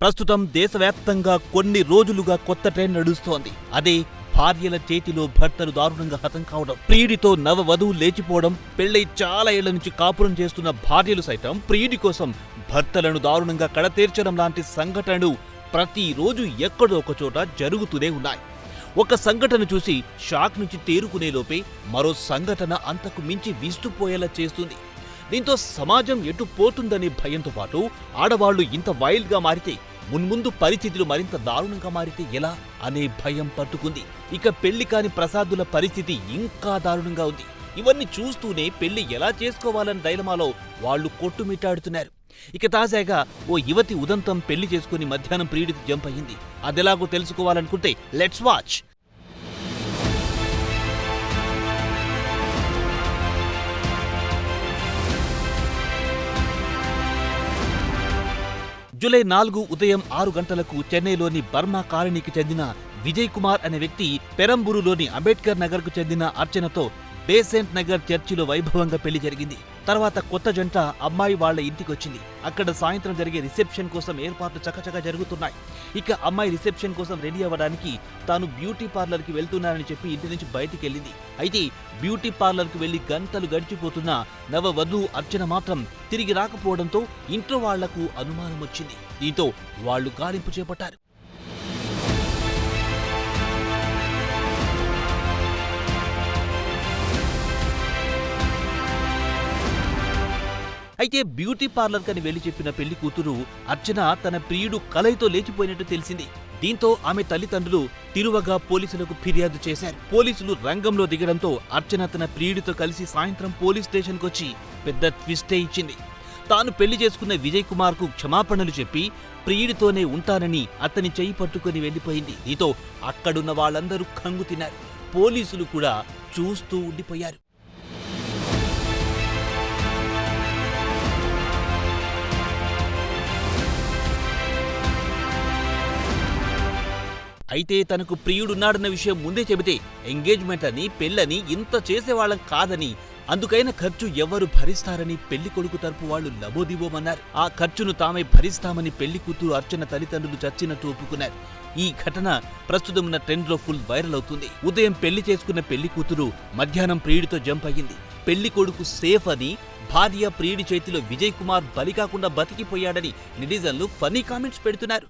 ప్రస్తుతం దేశవ్యాప్తంగా కొన్ని రోజులుగా కొత్త ట్రెండ్ నడుస్తోంది. అదే భార్యల చేతిలో భర్తలు దారుణంగా హతం కావడం ప్రియుడితో నవ వధువు లేచిపోవడం పెళ్ళై చాలా ఏళ్ళ నుంచి కాపురం చేస్తున్న భార్యలు సైతం ప్రియుడి కోసం భర్తలను దారుణంగా కడతీర్చడం లాంటి సంఘటనలు ప్రతిరోజు ఎక్కడో ఒక చోట జరుగుతూనే ఉన్నాయి. ఒక సంఘటన చూసి షాక్ నుంచి తేరుకునే లోపే మరో సంఘటన అంతకు మించి విస్తుపోయేలా చేస్తుంది. దీంతో సమాజం ఎటు పోతుందనే భయంతో పాటు ఆడవాళ్ళు ఇంత వైల్డ్గా మారితే మున్ముందు పరిస్థితులు మరింత దారుణంగా మారితే ఎలా అనే భయం పట్టుకుంది. ఇక పెళ్ళి కాని ప్రసాదుల పరిస్థితి ఇంకా దారుణంగా ఉంది. ఇవన్నీ చూస్తూనే పెళ్ళి ఎలా చేసుకోవాలని డైలమాలో వాళ్ళు కొట్టుమిట్టాడుతున్నారు. ఇక తాజాగా ఓ యువతి ఉదంతం పెళ్ళి చేసుకుని మధ్యాహ్నం ప్రియుడికి జంప్ అయ్యింది అదెలాగో తెలుసుకోవాలనుకుంటే లెట్స్ వాచ్. జూలై నాలుగు ఉదయం ఆరు గంటలకు చెన్నైలోని బర్మా కాలనీకి చెందిన విజయ్ కుమార్ అనే వ్యక్తి పెరంబూరులోని అంబేద్కర్ నగర్కు చెందిన అర్చనతో బేసెంట్ నగర్ చర్చిలో వైభవంగా పెళ్ళి జరిగింది. తర్వాత కొత్త జంట అమ్మాయి వాళ్ళ ఇంటికొచ్చింది. అక్కడ సాయంత్రం జరిగే రిసెప్షన్ కోసం ఏర్పాట్లు చకచకా జరుగుతున్నాయి. ఇక అమ్మాయి రిసెప్షన్ కోసం రెడీ అవ్వడానికి తాను బ్యూటీ పార్లర్కి వెళ్తున్నానని చెప్పి ఇంటి నుంచి బయటికి వెళ్ళింది అయితే బ్యూటీ పార్లర్కి వెళ్ళి గంటలు గడిచిపోతున్న నవ వధువు అర్చన మాత్రం తిరిగి రాకపోవడంతో ఇంట్లో వాళ్ళకు అనుమానం వచ్చింది దీంతో వాళ్ళు గాలింపు చేపట్టారు. అయితే బ్యూటీ పార్లర్ కని వెళ్ళి చెప్పిన పెళ్ళి కూతురు అర్చన తన ప్రియుడు కలయితో లేచిపోయినట్టు తెలిసింది. దీంతో ఆమె తల్లిదండ్రులు తిరువగా పోలీసులకు ఫిర్యాదు చేశారు. పోలీసులు రంగంలో దిగడంతో అర్చన తన ప్రియుడితో కలిసి సాయంత్రం పోలీస్ స్టేషన్కొచ్చి పెద్ద ట్విస్టే ఇచ్చింది. తాను పెళ్ళి చేసుకున్న విజయ్ కుమార్కు క్షమాపణలు చెప్పి ప్రియుడితోనే ఉంటానని అతని చెయ్యి పట్టుకుని వెళ్ళిపోయింది దీంతో అక్కడున్న వాళ్ళందరూ కంగు తిన్నారు. పోలీసులు కూడా చూస్తూ ఉండిపోయారు. అయితే తనకు ప్రియుడున్నాడన్న విషయం ముందే చెబితే ఎంగేజ్మెంట్ అని పెళ్ళని ఇంత చేసేవాళ్ళం కాదని అందుకైన ఖర్చు ఎవరు భరిస్తారని పెళ్ళి కొడుకు తరపు వాళ్ళు లబోదిబోమన్నారు ఆ ఖర్చును తామే భరిస్తామని పెళ్ళి కూతురు అర్చన తల్లిదండ్రులు చచ్చినట్టు ఒప్పుకున్నారు. ఈ ఘటన ప్రస్తుతం ఉన్న ట్రెండ్లో ఫుల్ వైరల్ అవుతుంది. ఉదయం పెళ్ళి చేసుకున్న పెళ్ళి కూతురు మధ్యాహ్నం ప్రియుడితో జంప్ అయ్యింది. పెళ్ళి కొడుకు సేఫ్ అని భార్య ప్రియుడి చేతిలో విజయ్ కుమార్ బలి కాకుండా బతికిపోయాడని నెటిజన్లు ఫనీ కామెంట్స్ పెడుతున్నారు.